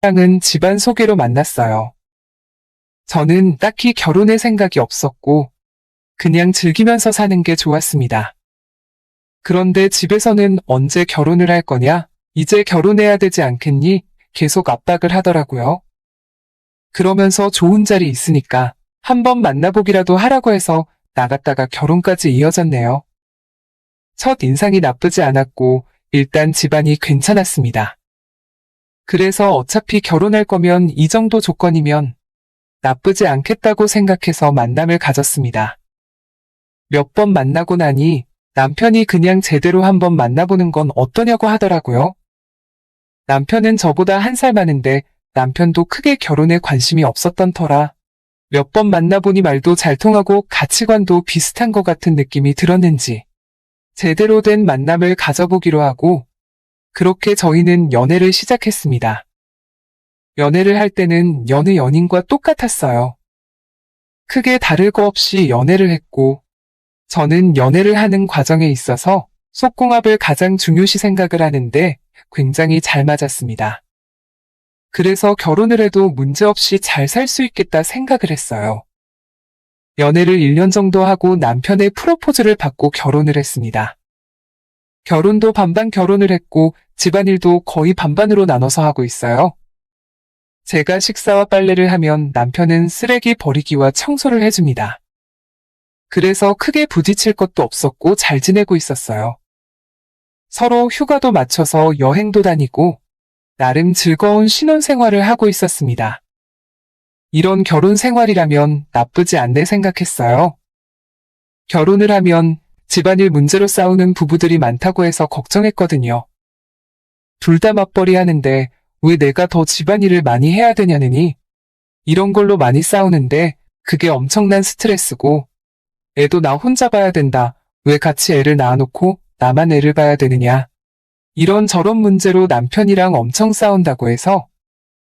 랑은 집안 소개로 만났어요. 저는 딱히 결혼의 생각이 없었고, 그냥 즐기면서 사는 게 좋았습니다. 그런데 집에서는 언제 결혼을 할 거냐? 이제 결혼해야 되지 않겠니? 계속 압박을 하더라고요. 그러면서 좋은 자리 있으니까 한번 만나보기라도 하라고 해서 나갔다가 결혼까지 이어졌네요. 첫 인상이 나쁘지 않았고 일단 집안이 괜찮았습니다. 그래서 어차피 결혼할 거면 이 정도 조건이면 나쁘지 않겠다고 생각해서 만남을 가졌습니다. 몇 번 만나고 나니 남편이 그냥 제대로 한번 만나보는 건 어떠냐고 하더라고요. 남편은 저보다 한 살 많은데 남편도 크게 결혼에 관심이 없었던 터라 몇 번 만나보니 말도 잘 통하고 가치관도 비슷한 것 같은 느낌이 들었는지 제대로 된 만남을 가져보기로 하고 그렇게 저희는 연애를 시작했습니다. 연애를 할 때는 여느 연인과 똑같았어요. 크게 다를 거 없이 연애를 했고 저는 연애를 하는 과정에 있어서 속궁합을 가장 중요시 생각을 하는데 굉장히 잘 맞았습니다. 그래서 결혼을 해도 문제없이 잘 살 수 있겠다 생각을 했어요. 연애를 1년 정도 하고 남편의 프로포즈를 받고 결혼을 했습니다. 결혼도 반반 결혼을 했고 집안일도 거의 반반으로 나눠서 하고 있어요. 제가 식사와 빨래를 하면 남편은 쓰레기 버리기와 청소를 해줍니다. 그래서 크게 부딪힐 것도 없었고 잘 지내고 있었어요. 서로 휴가도 맞춰서 여행도 다니고 나름 즐거운 신혼생활을 하고 있었습니다. 이런 결혼 생활이라면 나쁘지 않네 생각했어요. 결혼을 하면 집안일 문제로 싸우는 부부들이 많다고 해서 걱정했거든요. 둘 다 맞벌이 하는데 왜 내가 더 집안일을 많이 해야 되냐느니 이런 걸로 많이 싸우는데 그게 엄청난 스트레스고 애도 나 혼자 봐야 된다. 왜 같이 애를 낳아놓고 나만 애를 봐야 되느냐. 이런 저런 문제로 남편이랑 엄청 싸운다고 해서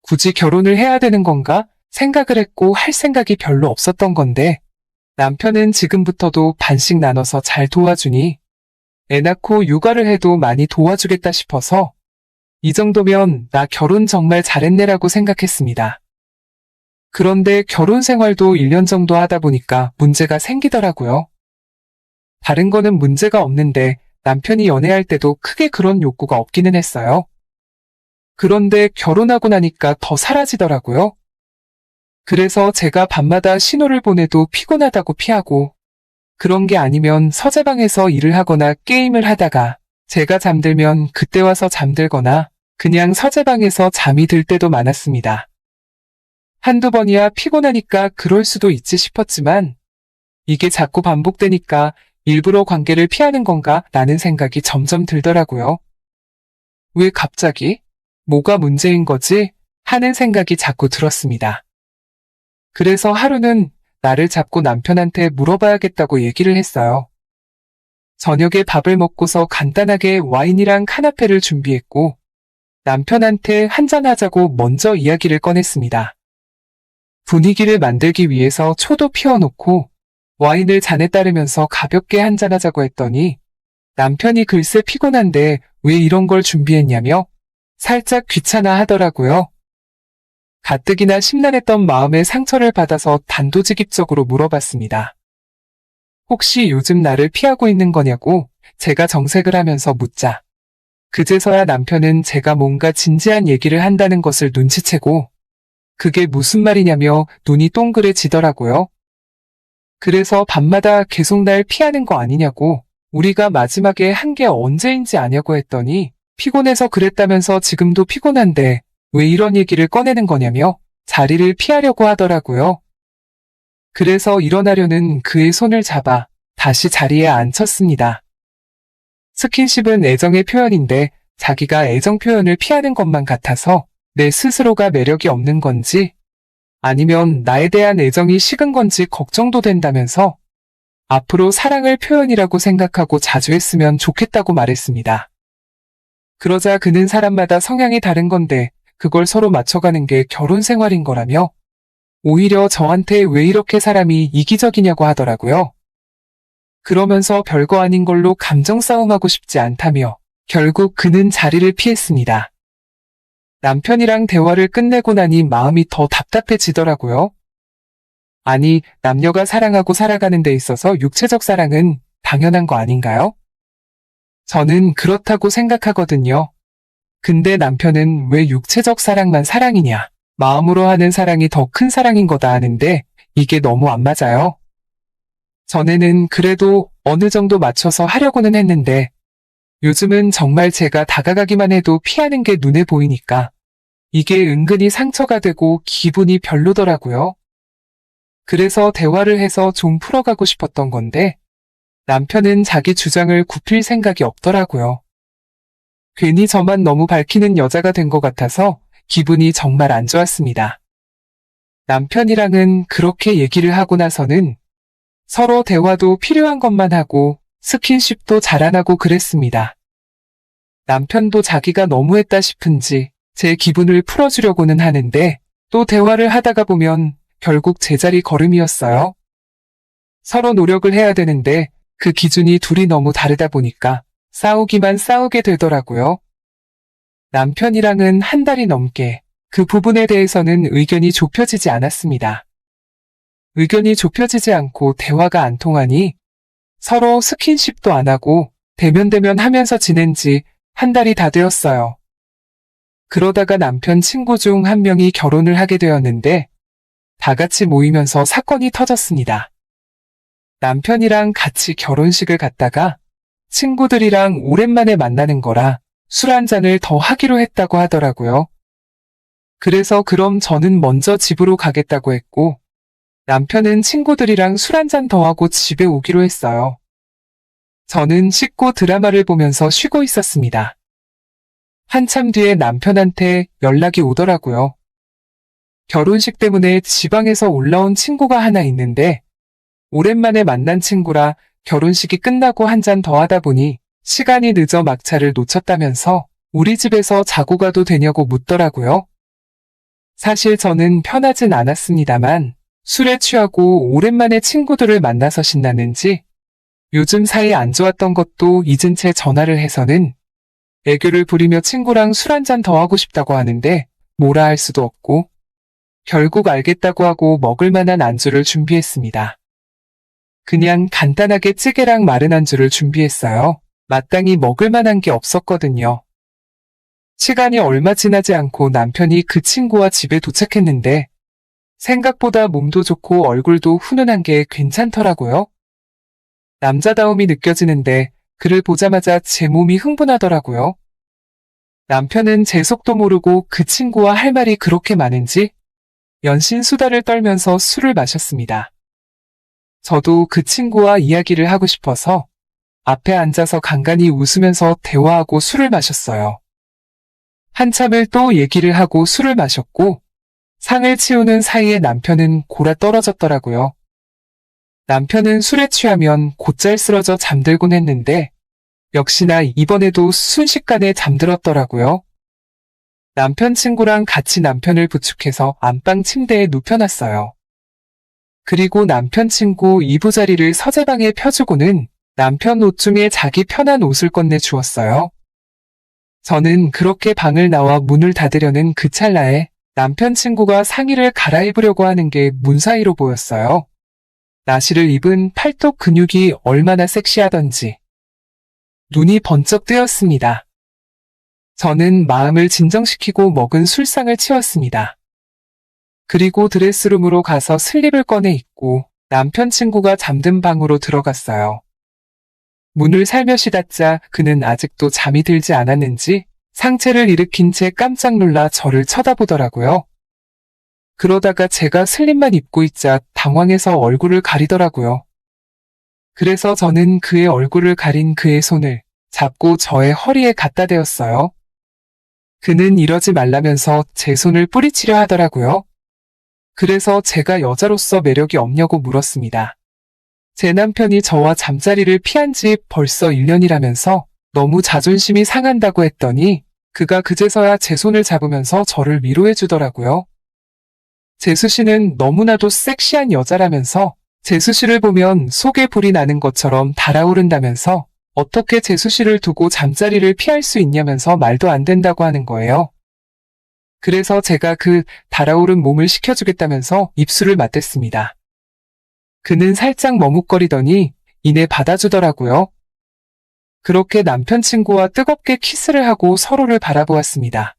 굳이 결혼을 해야 되는 건가 생각을 했고 할 생각이 별로 없었던 건데 남편은 지금부터도 반씩 나눠서 잘 도와주니 애 낳고 육아를 해도 많이 도와주겠다 싶어서 이 정도면 나 결혼 정말 잘했네라고 생각했습니다. 그런데 결혼 생활도 1년 정도 하다 보니까 문제가 생기더라고요. 다른 거는 문제가 없는데 남편이 연애할 때도 크게 그런 욕구가 없기는 했어요. 그런데 결혼하고 나니까 더 사라지더라고요. 그래서 제가 밤마다 신호를 보내도 피곤하다고 피하고 그런 게 아니면 서재방에서 일을 하거나 게임을 하다가 제가 잠들면 그때 와서 잠들거나 그냥 서재방에서 잠이 들 때도 많았습니다. 한두 번이야 피곤하니까 그럴 수도 있지 싶었지만 이게 자꾸 반복되니까 일부러 관계를 피하는 건가 라는 생각이 점점 들더라고요. 왜 갑자기? 뭐가 문제인 거지? 하는 생각이 자꾸 들었습니다. 그래서 하루는 나를 잡고 남편한테 물어봐야겠다고 얘기를 했어요. 저녁에 밥을 먹고서 간단하게 와인이랑 카나페를 준비했고 남편한테 한잔하자고 먼저 이야기를 꺼냈습니다. 분위기를 만들기 위해서 초도 피워놓고 와인을 잔에 따르면서 가볍게 한잔하자고 했더니 남편이 글쎄 피곤한데 왜 이런 걸 준비했냐며 살짝 귀찮아 하더라고요. 가뜩이나 심란했던 마음에 상처를 받아서 단도직입적으로 물어봤습니다. 혹시 요즘 나를 피하고 있는 거냐고 제가 정색을 하면서 묻자. 그제서야 남편은 제가 뭔가 진지한 얘기를 한다는 것을 눈치채고 그게 무슨 말이냐며 눈이 동그래지더라고요. 그래서 밤마다 계속 날 피하는 거 아니냐고 우리가 마지막에 한 게 언제인지 아냐고 했더니 피곤해서 그랬다면서 지금도 피곤한데 왜 이런 얘기를 꺼내는 거냐며 자리를 피하려고 하더라고요. 그래서 일어나려는 그의 손을 잡아 다시 자리에 앉혔습니다. 스킨십은 애정의 표현인데 자기가 애정 표현을 피하는 것만 같아서 내 스스로가 매력이 없는 건지 아니면 나에 대한 애정이 식은 건지 걱정도 된다면서 앞으로 사랑을 표현이라고 생각하고 자주 했으면 좋겠다고 말했습니다. 그러자 그는 사람마다 성향이 다른 건데 그걸 서로 맞춰가는 게 결혼 생활인 거라며 오히려 저한테 왜 이렇게 사람이 이기적이냐고 하더라고요. 그러면서 별거 아닌 걸로 감정 싸움하고 싶지 않다며 결국 그는 자리를 피했습니다. 남편이랑 대화를 끝내고 나니 마음이 더 답답해지더라고요. 아니, 남녀가 사랑하고 살아가는 데 있어서 육체적 사랑은 당연한 거 아닌가요? 저는 그렇다고 생각하거든요. 근데 남편은 왜 육체적 사랑만 사랑이냐? 마음으로 하는 사랑이 더 큰 사랑인 거다 하는데 이게 너무 안 맞아요. 전에는 그래도 어느 정도 맞춰서 하려고는 했는데 요즘은 정말 제가 다가가기만 해도 피하는 게 눈에 보이니까 이게 은근히 상처가 되고 기분이 별로더라고요. 그래서 대화를 해서 좀 풀어가고 싶었던 건데 남편은 자기 주장을 굽힐 생각이 없더라고요. 괜히 저만 너무 밝히는 여자가 된 것 같아서 기분이 정말 안 좋았습니다. 남편이랑은 그렇게 얘기를 하고 나서는 서로 대화도 필요한 것만 하고 스킨십도 잘 안 하고 그랬습니다. 남편도 자기가 너무했다 싶은지 제 기분을 풀어주려고는 하는데 또 대화를 하다가 보면 결국 제자리 걸음이었어요. 서로 노력을 해야 되는데 그 기준이 둘이 너무 다르다 보니까 싸우기만 싸우게 되더라고요. 남편이랑은 한 달이 넘게 그 부분에 대해서는 의견이 좁혀지지 않았습니다. 의견이 좁혀지지 않고 대화가 안 통하니 서로 스킨십도 안 하고 대면대면 하면서 지낸 지 한 달이 다 되었어요. 그러다가 남편 친구 중 한 명이 결혼을 하게 되었는데 다 같이 모이면서 사건이 터졌습니다. 남편이랑 같이 결혼식을 갔다가 친구들이랑 오랜만에 만나는 거라 술 한 잔을 더 하기로 했다고 하더라고요. 그래서 그럼 저는 먼저 집으로 가겠다고 했고 남편은 친구들이랑 술 한잔 더 하고 집에 오기로 했어요. 저는 씻고 드라마를 보면서 쉬고 있었습니다. 한참 뒤에 남편한테 연락이 오더라고요. 결혼식 때문에 지방에서 올라온 친구가 하나 있는데 오랜만에 만난 친구라 결혼식이 끝나고 한 잔 더 하다 보니 시간이 늦어 막차를 놓쳤다면서 우리 집에서 자고 가도 되냐고 묻더라고요. 사실 저는 편하진 않았습니다만 술에 취하고 오랜만에 친구들을 만나서 신나는지 요즘 사이 안 좋았던 것도 잊은 채 전화를 해서는 애교를 부리며 친구랑 술 한 잔 더 하고 싶다고 하는데 뭐라 할 수도 없고 결국 알겠다고 하고 먹을 만한 안주를 준비했습니다. 그냥 간단하게 찌개랑 마른 안주를 준비했어요. 마땅히 먹을 만한 게 없었거든요. 시간이 얼마 지나지 않고 남편이 그 친구와 집에 도착했는데 생각보다 몸도 좋고 얼굴도 훈훈한 게 괜찮더라고요. 남자다움이 느껴지는데 그를 보자마자 제 몸이 흥분하더라고요. 남편은 제 속도 모르고 그 친구와 할 말이 그렇게 많은지 연신 수다를 떨면서 술을 마셨습니다. 저도 그 친구와 이야기를 하고 싶어서 앞에 앉아서 간간히 웃으면서 대화하고 술을 마셨어요. 한참을 또 얘기를 하고 술을 마셨고 상을 치우는 사이에 남편은 골아 떨어졌더라고요. 남편은 술에 취하면 곧잘 쓰러져 잠들곤 했는데 역시나 이번에도 순식간에 잠들었더라고요. 남편 친구랑 같이 남편을 부축해서 안방 침대에 눕혀놨어요. 그리고 남편 친구 이부자리를 서재방에 펴주고는 남편 옷 중에 자기 편한 옷을 꺼내 주었어요. 저는 그렇게 방을 나와 문을 닫으려는 그 찰나에 남편 친구가 상의를 갈아입으려고 하는 게 문 사이로 보였어요. 나시를 입은 팔뚝 근육이 얼마나 섹시하던지 눈이 번쩍 뜨였습니다. 저는 마음을 진정시키고 먹은 술상을 치웠습니다. 그리고 드레스룸으로 가서 슬립을 꺼내 입고 남편 친구가 잠든 방으로 들어갔어요. 문을 살며시 닫자 그는 아직도 잠이 들지 않았는지 상체를 일으킨 채 깜짝 놀라 저를 쳐다보더라고요. 그러다가 제가 슬립만 입고 있자 당황해서 얼굴을 가리더라고요. 그래서 저는 그의 얼굴을 가린 그의 손을 잡고 저의 허리에 갖다 대었어요. 그는 이러지 말라면서 제 손을 뿌리치려 하더라고요. 그래서 제가 여자로서 매력이 없냐고 물었습니다. 제 남편이 저와 잠자리를 피한 지 벌써 1년이라면서 너무 자존심이 상한다고 했더니 그가 그제서야 제 손을 잡으면서 저를 위로해 주더라고요. 재수 씨는 너무나도 섹시한 여자라면서 재수 씨를 보면 속에 불이 나는 것처럼 달아오른다면서 어떻게 재수 씨를 두고 잠자리를 피할 수 있냐면서 말도 안 된다고 하는 거예요. 그래서 제가 그 달아오른 몸을 식혀주겠다면서 입술을 맞댔습니다. 그는 살짝 머뭇거리더니 이내 받아주더라고요. 그렇게 남편 친구와 뜨겁게 키스를 하고 서로를 바라보았습니다.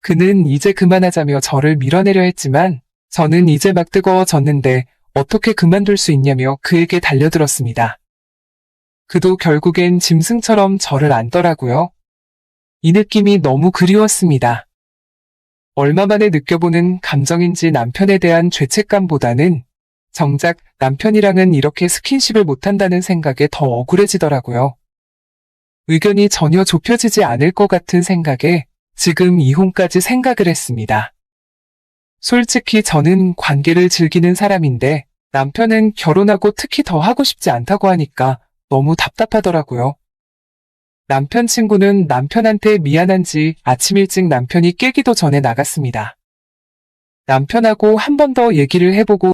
그는 이제 그만하자며 저를 밀어내려 했지만 저는 이제 막 뜨거워졌는데 어떻게 그만둘 수 있냐며 그에게 달려들었습니다. 그도 결국엔 짐승처럼 저를 안더라고요. 이 느낌이 너무 그리웠습니다. 얼마 만에 느껴보는 감정인지 남편에 대한 죄책감보다는 정작 남편이랑은 이렇게 스킨십을 못한다는 생각에 더 억울해지더라고요. 의견이 전혀 좁혀지지 않을 것 같은 생각에 지금 이혼까지 생각을 했습니다. 솔직히 저는 관계를 즐기는 사람인데 남편은 결혼하고 특히 더 하고 싶지 않다고 하니까 너무 답답하더라고요. 남편 친구는 남편한테 미안한지 아침 일찍 남편이 깨기도 전에 나갔습니다. 남편하고 한 번 더 얘기를 해보고